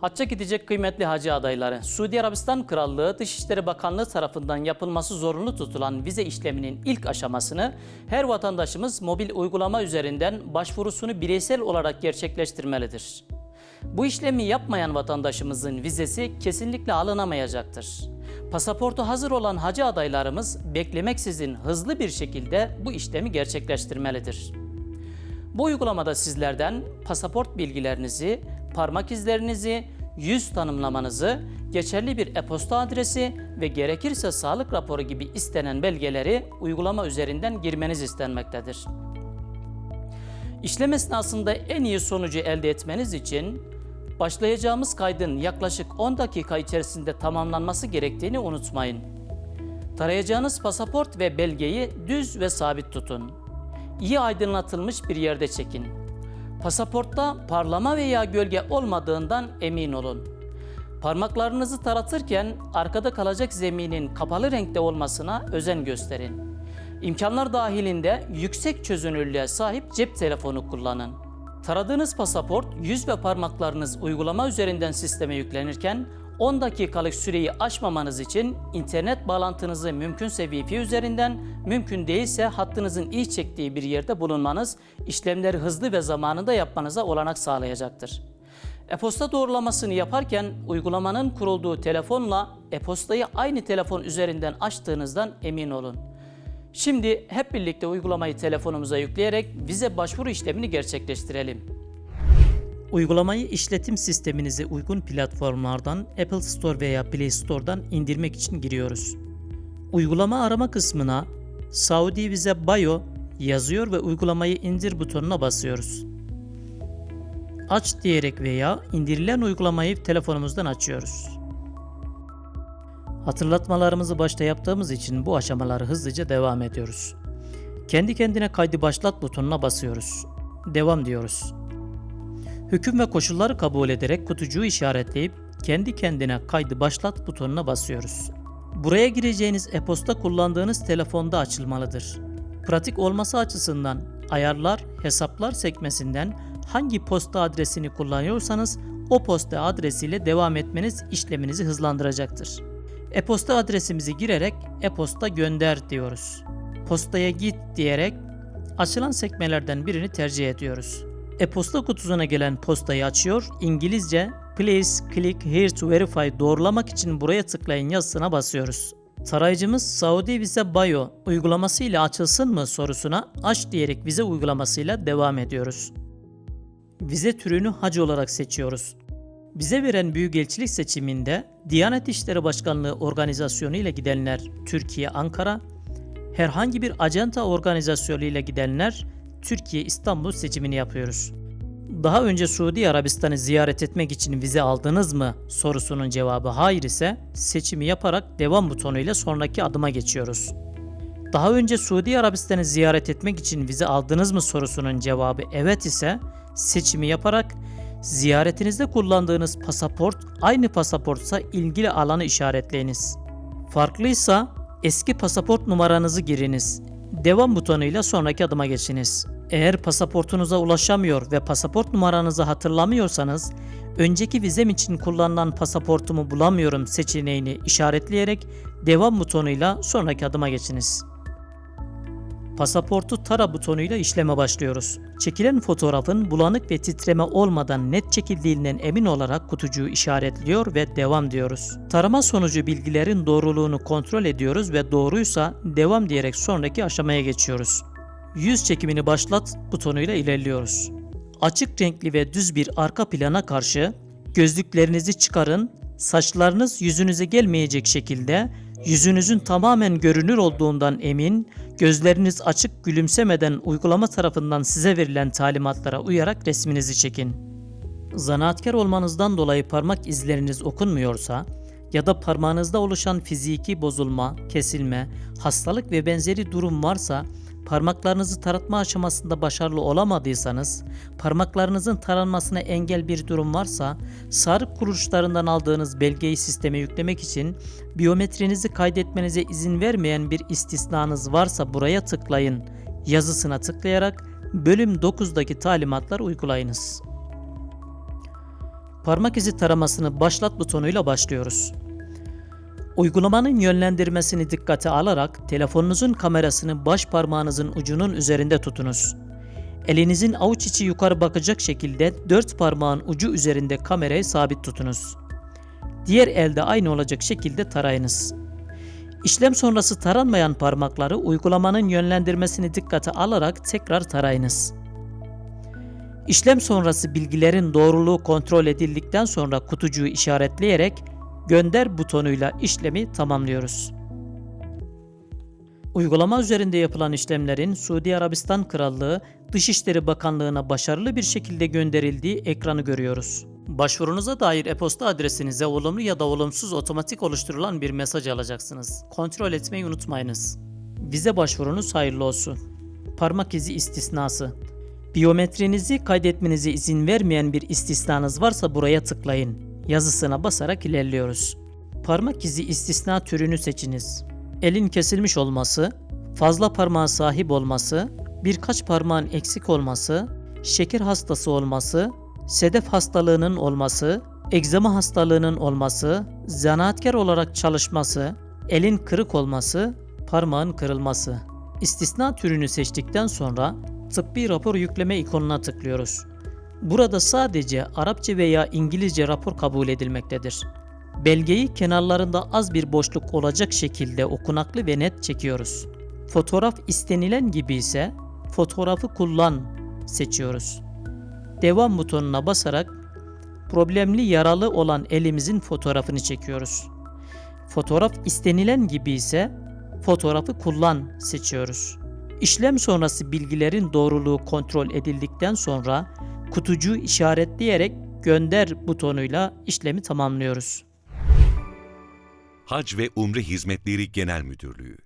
Hacca gidecek kıymetli hacı adayları, Suudi Arabistan Krallığı Dışişleri Bakanlığı tarafından yapılması zorunlu tutulan vize işleminin ilk aşamasını her vatandaşımız mobil uygulama üzerinden başvurusunu bireysel olarak gerçekleştirmelidir. Bu işlemi yapmayan vatandaşımızın vizesi kesinlikle alınamayacaktır. Pasaportu hazır olan hacı adaylarımız beklemeksizin hızlı bir şekilde bu işlemi gerçekleştirmelidir. Bu uygulamada sizlerden pasaport bilgilerinizi, parmak izlerinizi, yüz tanımlamanızı, geçerli bir e-posta adresi ve gerekirse sağlık raporu gibi istenen belgeleri uygulama üzerinden girmeniz istenmektedir. İşlem esnasında en iyi sonucu elde etmeniz için başlayacağımız kaydın yaklaşık 10 dakika içerisinde tamamlanması gerektiğini unutmayın. Tarayacağınız pasaport ve belgeyi düz ve sabit tutun. İyi aydınlatılmış bir yerde çekin. Pasaportta parlama veya gölge olmadığından emin olun. Parmaklarınızı taratırken arkada kalacak zeminin kapalı renkte olmasına özen gösterin. İmkanlar dahilinde yüksek çözünürlüğe sahip cep telefonu kullanın. Taradığınız pasaport, yüz ve parmaklarınız uygulama üzerinden sisteme yüklenirken 10 dakikalık süreyi aşmamanız için internet bağlantınızı mümkünse Wi-Fi üzerinden, mümkün değilse hattınızın iyi çektiği bir yerde bulunmanız işlemleri hızlı ve zamanında yapmanıza olanak sağlayacaktır. E-posta doğrulamasını yaparken uygulamanın kurulduğu telefonla e-postayı aynı telefon üzerinden açtığınızdan emin olun. Şimdi hep birlikte uygulamayı telefonumuza yükleyerek vize başvuru işlemini gerçekleştirelim. Uygulamayı işletim sisteminize uygun platformlardan Apple Store veya Play Store'dan indirmek için giriyoruz. Uygulama arama kısmına Saudi Vize Bio yazıyor ve uygulamayı indir butonuna basıyoruz. Aç diyerek veya indirilen uygulamayı telefonumuzdan açıyoruz. Hatırlatmalarımızı başta yaptığımız için bu aşamaları hızlıca devam ediyoruz. Kendi kendine kaydı başlat butonuna basıyoruz. Devam diyoruz. Hüküm ve koşulları kabul ederek kutucuğu işaretleyip kendi kendine kaydı başlat butonuna basıyoruz. Buraya gireceğiniz e-posta kullandığınız telefonda açılmalıdır. Pratik olması açısından ayarlar, hesaplar sekmesinden hangi posta adresini kullanıyorsanız o posta adresiyle devam etmeniz işleminizi hızlandıracaktır. E-posta adresimizi girerek e-posta gönder diyoruz. Postaya git diyerek açılan sekmelerden birini tercih ediyoruz. E-posta kutusuna gelen postayı açıyor. İngilizce Please click here to verify doğrulamak için buraya tıklayın yazısına basıyoruz. Tarayıcımız Saudi Vize Bio uygulaması ile açılsın mı sorusuna aç diyerek vize uygulamasıyla devam ediyoruz. Vize türünü hac olarak seçiyoruz. Bize veren büyükelçilik seçiminde Diyanet İşleri Başkanlığı organizasyonu ile gidenler Türkiye Ankara, herhangi bir acenta organizasyonu ile gidenler Türkiye İstanbul seçimini yapıyoruz. Daha önce Suudi Arabistan'ı ziyaret etmek için vize aldınız mı sorusunun cevabı hayır ise seçimi yaparak devam butonuyla sonraki adıma geçiyoruz. Daha önce Suudi Arabistan'ı ziyaret etmek için vize aldınız mı sorusunun cevabı evet ise seçimi yaparak ziyaretinizde kullandığınız pasaport aynı pasaportsa ilgili alanı işaretleyiniz. Farklıysa eski pasaport numaranızı giriniz. Devam butonuyla sonraki adıma geçiniz. Eğer pasaportunuza ulaşamıyor ve pasaport numaranızı hatırlamıyorsanız, önceki vizem için kullanılan pasaportumu bulamıyorum seçeneğini işaretleyerek devam butonuyla sonraki adıma geçiniz. Pasaportu tara butonuyla işleme başlıyoruz. Çekilen fotoğrafın bulanık ve titreme olmadan net çekildiğinden emin olarak kutucuğu işaretliyor ve devam diyoruz. Tarama sonucu bilgilerin doğruluğunu kontrol ediyoruz ve doğruysa devam diyerek sonraki aşamaya geçiyoruz. Yüz çekimini başlat butonuyla ilerliyoruz. Açık renkli ve düz bir arka plana karşı gözlüklerinizi çıkarın, saçlarınız yüzünüze gelmeyecek şekilde yüzünüzün tamamen görünür olduğundan emin, gözleriniz açık gülümsemeden uygulama tarafından size verilen talimatlara uyarak resminizi çekin. Zanaatkar olmanızdan dolayı parmak izleriniz okunmuyorsa ya da parmağınızda oluşan fiziki bozulma, kesilme, hastalık ve benzeri durum varsa parmaklarınızı taratma aşamasında başarılı olamadıysanız, parmaklarınızın taranmasına engel bir durum varsa, sağlık kuruluşlarından aldığınız belgeyi sisteme yüklemek için biyometrinizi kaydetmenize izin vermeyen bir istisnanız varsa buraya tıklayın. Yazısına tıklayarak bölüm 9'daki talimatları uygulayınız. Parmak izi taramasını başlat butonuyla başlıyoruz. Uygulamanın yönlendirmesini dikkate alarak telefonunuzun kamerasını baş parmağınızın ucunun üzerinde tutunuz. Elinizin avuç içi yukarı bakacak şekilde dört parmağın ucu üzerinde kamerayı sabit tutunuz. Diğer elde aynı olacak şekilde tarayınız. İşlem sonrası taranmayan parmakları uygulamanın yönlendirmesini dikkate alarak tekrar tarayınız. İşlem sonrası bilgilerin doğruluğu kontrol edildikten sonra kutucuğu işaretleyerek gönder butonuyla işlemi tamamlıyoruz. Uygulama üzerinde yapılan işlemlerin Suudi Arabistan Krallığı Dışişleri Bakanlığı'na başarılı bir şekilde gönderildiği ekranı görüyoruz. Başvurunuza dair e-posta adresinize olumlu ya da olumsuz otomatik oluşturulan bir mesaj alacaksınız. Kontrol etmeyi unutmayınız. Vize başvurunuz hayırlı olsun. Parmak izi istisnası. Biyometrinizi kaydetmenize izin vermeyen bir istisnanız varsa buraya tıklayın. Yazısına basarak ilerliyoruz. Parmak izi istisna türünü seçiniz. Elin kesilmiş olması, fazla parmağa sahip olması, birkaç parmağın eksik olması, şeker hastası olması, sedef hastalığının olması, egzama hastalığının olması, zanaatkar olarak çalışması, elin kırık olması, parmağın kırılması. İstisna türünü seçtikten sonra tıbbi rapor yükleme ikonuna tıklıyoruz. Burada sadece Arapça veya İngilizce rapor kabul edilmektedir. Belgeyi kenarlarında az bir boşluk olacak şekilde okunaklı ve net çekiyoruz. Fotoğraf istenilen gibi ise fotoğrafı kullan seçiyoruz. Devam butonuna basarak problemli yaralı olan elimizin fotoğrafını çekiyoruz. Fotoğraf istenilen gibi ise fotoğrafı kullan seçiyoruz. İşlem sonrası bilgilerin doğruluğu kontrol edildikten sonra kutucuğu işaretleyerek gönder butonuyla işlemi tamamlıyoruz. Hac ve Umre Hizmetleri Genel Müdürlüğü